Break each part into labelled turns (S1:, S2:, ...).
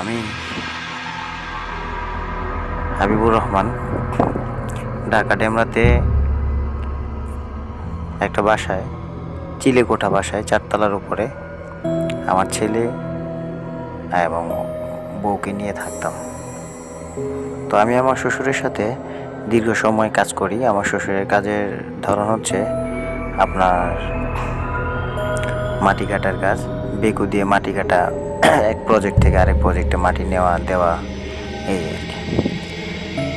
S1: আমি হাবিবুর রহমান। ঢাকা ডেমরাতে একটা বাসায়, চিলেকোঠা বাসায়, চারতলার উপরে আমার ছেলে এবং বউকে নিয়ে থাকতাম। তো আমি আমার শ্বশুরের সাথে দীর্ঘ সময় কাজ করি। আমার শ্বশুরের কাজের ধরন হচ্ছে আপনার মাটি কাটার কাজ, বেকু দিয়ে মাটি কাটা এক প্রজেক্ট থেকে আরেক প্রজেক্টে মাটি নেওয়া, দেওয়া, এই আর কি।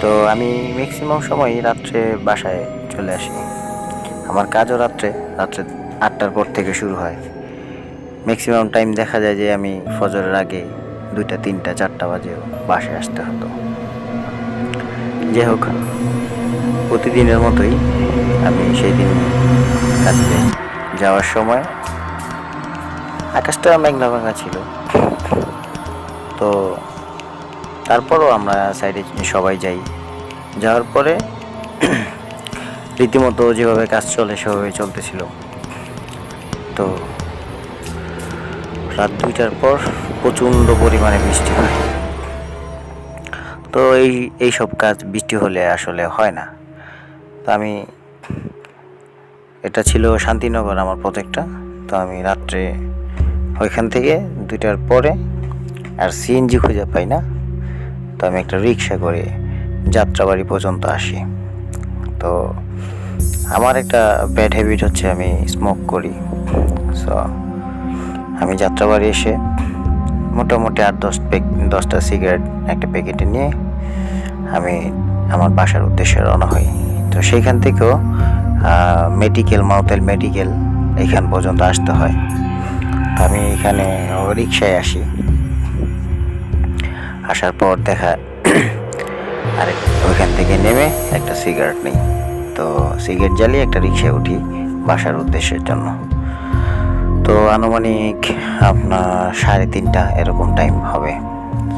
S1: তো আমি ম্যাক্সিমাম সময় রাত্রে বাসায় চলে আসি। আমার কাজও রাত্রে রাত্রে আটটার পর থেকে শুরু হয়। ম্যাক্সিমাম টাইম দেখা যায় যে আমি ফজরের আগে দুইটা, তিনটা, চারটা বাজেও বাসায় আসতে হতো। যাই হোক প্রতিদিনের মতোই আমি সেই দিন যাওয়ার সময় আকাশটা মেঘনা ভাঙা ছিল। তো তারপরও আমরা সাইডে সবাই যাই। যাওয়ার পরে রীতিমতো যেভাবে কাজ চলে, সেভাবে চলতেছিল। তো রাত দুইটার পর প্রচণ্ড পরিমাণে বৃষ্টি হয়। তো এই এই সব কাজ বৃষ্টি হলে আসলে হয় না। তো আমি, এটা ছিল শান্তিনগর আমার প্রজেক্টটা তো আমি রাত্রে ওইখান থেকে দুইটার পরে আর সিএনজি খুঁজে পাই না। তো আমি একটা রিক্সা করে যাত্রাবাড়ি পর্যন্ত আসি। তো আমার একটা ব্যাড হ্যাবিট হচ্ছে আমি স্মোক করি। সো আমি যাত্রাবাড়ি এসে মোটামুটি আট, দশ প্যাক দশটা সিগারেট একটা প্যাকেটে নিয়ে আমি আমার বাসার উদ্দেশ্যে রওনা হই। তো সেইখান থেকেও মেডিকেল মাউতেল মেডিকেল এখান পর্যন্ত আসতে হয়। আমি এখানে রিক্সায় আসি। আসার পর দেখা আরেক ওইখান থেকে নেমে একটা সিগারেট নিই। তো সিগারেট জ্বালিয়ে একটা রিক্সায় উঠি বাসার উদ্দেশ্যের জন্য। তো আনুমানিক আপনার সাড়ে তিনটা এরকম টাইম হবে।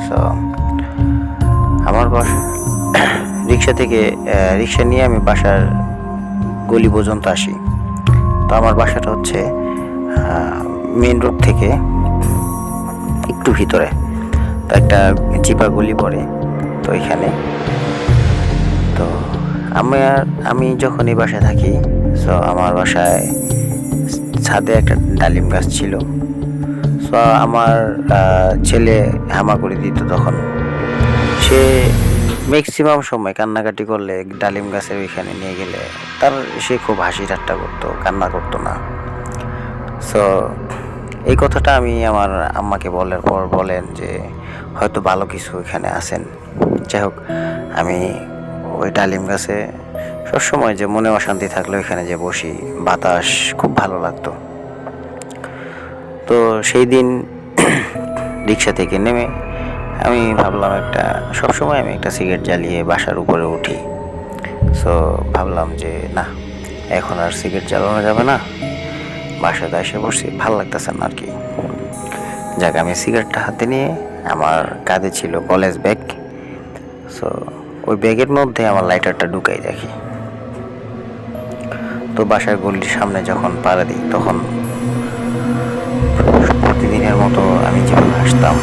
S1: সো আমার বাসা রিক্সা থেকে রিক্সা নিয়ে আমি বাসার গলি পর্যন্ত আসি। তো আমার বাসাটা হচ্ছে মেন রোড থেকে একটু ভিতরে। তো একটা চিপা গুলি পড়ে তো এখানে। তো আমি আর আমি যখন এই বাসায় থাকি সো আমার বাসায় ছাদে একটা ডালিম গাছ ছিল। সো আমার ছেলে হামাগুড়ি দিত তখন। সে ম্যাক্সিমাম সময় কান্নাকাটি করলে ডালিম গাছের ওইখানে নিয়ে গেলে তার সে খুব হাসি ঠাট্টা করতো, কান্না করতো না। সো এই কথাটা আমি আমার আম্মাকে বলার পর বলেন যে হয়তো ভালো কিছু এখানে আছেন। যাই হোক, আমি ওই ডালিম গাছে সবসময় যে মনে অশান্তি থাকলে ওইখানে যে বসি, বাতাস খুব ভালো লাগতো। তো সেই দিন রিক্সা থেকে নেমে আমি ভাবলাম একটা, সবসময় আমি একটা সিগারেট জ্বালিয়ে বাসার উপরে উঠি। সো ভাবলাম যে না, এখন আর সিগারেট জ্বালানো যাবে না। বাসাতে এসে বসছি, ভালো লাগতেছে না আর কি। যাক, আমি সিগারেটটা হাতে নিয়ে আমার কাঁধে ছিল কলেজ ব্যাগ। সো ওই ব্যাগের মধ্যে আমার লাইটারটা ঢুকাই রাখি তো বাসার গলির সামনে যখন পাড়া দিই, তখন প্রতিদিনের মতো আমি যেভাবে আসতাম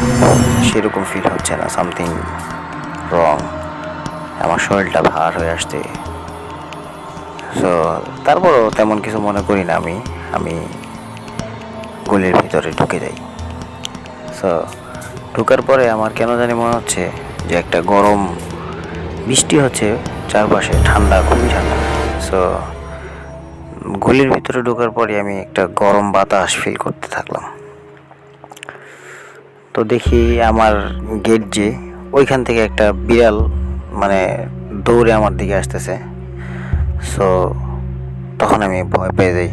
S1: সেরকম ফিল হচ্ছে না সামথিং রং আমার শরীরটা ভার হয়ে আসছে। সো তারপরও তেমন কিছু মনে করি না আমি আমি গলির ভিতরে ঢুকে যাই। সো ঢুকার পরে আমার কেন জানি মনে হচ্ছে যে একটা গরম বৃষ্টি হচ্ছে, চারপাশে ঠান্ডা, খুবই ঠান্ডা। সো গলির ভিতরে ঢোকার পরে আমি একটা গরম বাতাস ফিল করতে থাকলাম। তো দেখি আমার গেট যে ওইখান থেকে একটা বিড়াল মানে দৌড়ে আমার দিকে আসতেছে। সো তখন আমি ভয় পেয়ে যাই।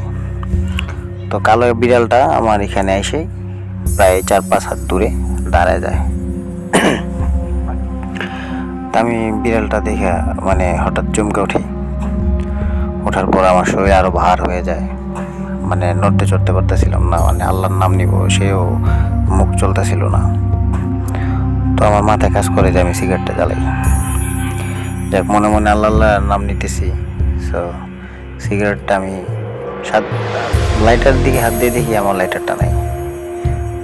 S1: তো কালো বিড়ালটা আমার এখানে এসে প্রায় চার পাঁচ হাত দূরে দাঁড়ায় যায়। আমি বিড়ালটা দেখে মানে হঠাৎ চমকে উঠি। ওঠার পর আমার শরীর আরও ভার হয়ে যায়। মানে নড়তে চড়তে পারতেছিলাম না মানে আল্লাহর নাম নিব, সেও মুখ চলতেছিল না। তো আমার মাথায় কাজ করে যে আমি সিগারেটটা জ্বালাই। যাক, মনে মনে আল্লাহ আল্লাহ নাম নিতেছি। সো সিগারেটটা আমি সাত লাইটার দিকে হাত দিয়ে দেখি, আমার লাইটারটা নাই।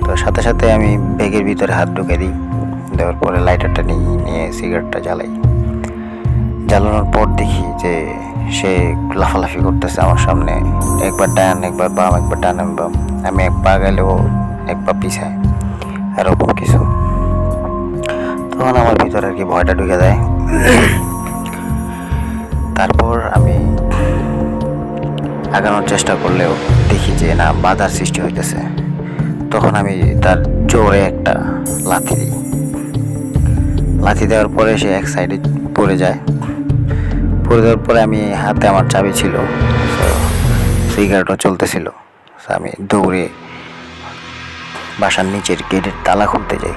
S1: তো সাথে সাথে আমি ব্যাগের ভিতরে হাত ঢুকে দিই। দেওয়ার পরে লাইটারটা নিয়ে নিয়ে সিগারেটটা জ্বালাই। জ্বালানোর পর দেখি যে সে লাফালাফি করতেছে আমার সামনে। একবার ডান, একবার বাম, একবার ডান বাম। আমি এক পা গেলেও এক পা পিছায় এরকম কিছু। তখন আমার ভিতরে আর কি ভয়টা ঢুকে যায়। তারপর আমি আগানোর চেষ্টা করলেও দেখি যে না, বাধার সৃষ্টি হইতেছে। আমি তার জোরে একটা লাথি দিই। লাথি দেওয়ার পরে সে এক সাইডে পড়ে যায়। পড়ে দেওয়ার পরে আমি হাতে আমার চাবি ছিল সিগারেটও চলতেছিল। আমি দৌড়ে বাসার নিচের গেটের তালা খুলতে যাই।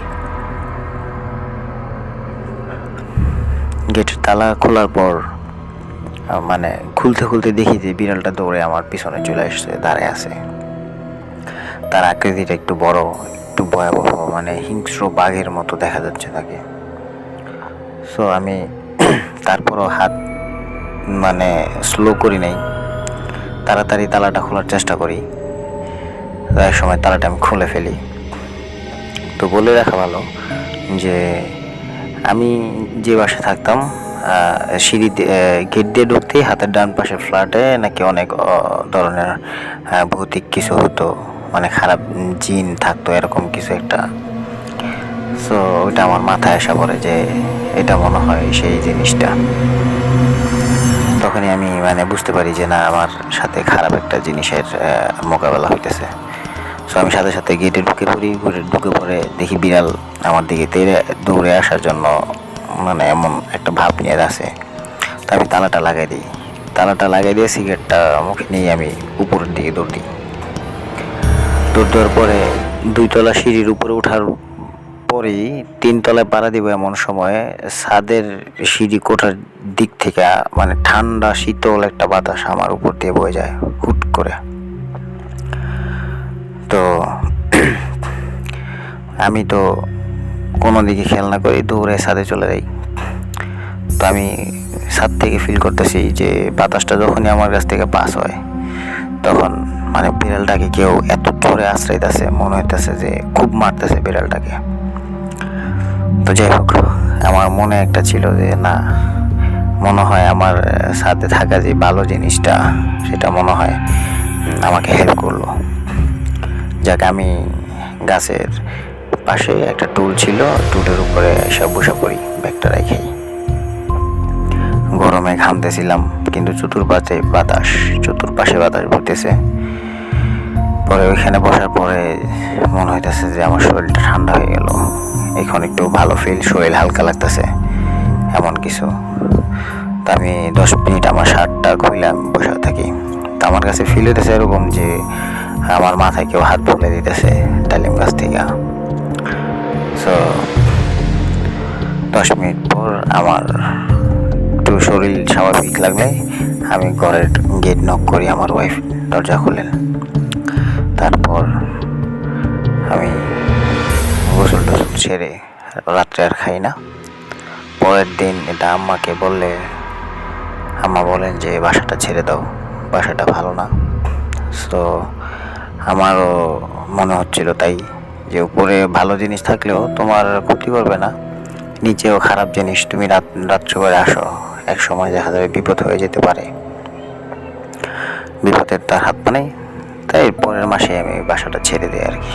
S1: গেটের তালা খোলার পর মানে খুলতে খুলতে দেখি যে বিড়ালটা দৌড়ে আমার পিছনে চলে আসছে দাঁড়ায় আছে। তার আকৃতিটা একটু বড়, একটু ভয়াবহ মানে হিংস্র বাঘের মতো দেখা যাচ্ছে তাকে। সো আমি তারপরও হাত মানে স্লো করি নাই। তাড়াতাড়ি তালাটা খোলার চেষ্টা করি। এক সময় তালাটা আমি খুলে ফেলি। তো বলে রাখা ভালো যে, আমি যে বাসায় থাকতাম সিঁড়ি গেট দিয়ে ঢুকতেই হাতের ডান পাশে ফ্ল্যাটে নাকি অনেক ধরনের ভৌতিক কিছু হতো। মানে খারাপ জিন থাকতো, এরকম কিছু একটা। সো ওইটা আমার মাথায় আসা পড়ে যে এটা মনে হয় সেই জিনিসটা। তখনই আমি মানে বুঝতে পারি যে না, আমার সাথে খারাপ একটা জিনিসের মোকাবেলা হইতেছে। সো আমি সাথে সাথে গেটে ঢুকে পড়ি, ঢুকে পড়ে দেখি বিড়াল আমার দিকে তেড়ে দৌড়ে আসার জন্য মানে এমন একটা ভাব নিয়ে আছে। তো আমি তালাটা লাগাই দিই। তালাটা লাগাই দিয়ে সিগারেটটা মুখে নিয়ে আমি উপরের দিকে দৌড় দিই। দৌড় দেওয়ার পরে দুইতলা সিঁড়ির উপরে ওঠার পরেই তিনতলায় পাড়া দিব এমন সময়ে ছাদের সিঁড়ি কোঠার দিক থেকে মানে ঠান্ডা, শীতল একটা বাতাস আমার উপর দিয়ে বয়ে যায়, হুট করে। তো আমি তো কোনো দিকে খেয়াল না করি দৌড়ে ছাদে চলে যাই। তো আমি ছাদ থেকে ফিল করতেছি যে বাতাসটা যখনই আমার কাছ থেকে পাস হয় তখন মানে বিড়ালটাকে কেউ এত জোরে আশ্রয়তেছে, মনে হইতেছে যে খুব মারতেছে বিড়ালটাকে। তো যাই হোক, আমার মনে একটা ছিল যে না, মনে হয় আমার সাথে থাকা যে ভালো জিনিসটা, সেটা মনে হয় আমাকে হেল্প করল। যাকে, আমি গাছের পাশে একটা টুল ছিল, টুলের উপরে সব বসে পড়ি, ব্যাগটা রেখেই। গরমে ঘামতেছিলাম, কিন্তু চতুর্পাশে বাতাস চতুর্পাশে বাতাস বইতেছে। পরে ওইখানে বসার পরে মনে হইতেছে যে আমার শরীরটা ঠান্ডা হয়ে গেল। এখন একটু ভালো ফিল শরীর হালকা লাগতেছে, এমন কিছু। তা আমি দশ মিনিট আমার শার্টটা খুললাম বসে থাকি। তা আমার কাছে ফিল হইতেছে এরকম যে আমার মাথায় কেউ হাত ফুলে দিতেছে ডালিম গাছ থেকে। সো দশ মিনিট পর আমার একটু শরীর স্বাভাবিক লাগলে আমি ঘরের গেট নক করি, আমার ওয়াইফ দরজা খুলেন তারপর আমি গোসল টোসল সেরে রাত্রে আর খাই না। পরের দিন এটা আম্মাকে বললে, আম্মা বলেন যে, বাসাটা ছেড়ে দাও, বাসাটা ভালো না। তো আমারও মনে হচ্ছিল তাই, যে উপরে ভালো জিনিস থাকলেও তোমার ক্ষতি করবে না। নিচেও খারাপ জিনিস, তুমি রাত করে আসো। এক সময় দেখা যাবে বিপদ হয়ে যেতে পারে। বিপদের তার হাত মানে তাই পরের মাসে আমি বাসাটা ছেড়ে দিই আর কি।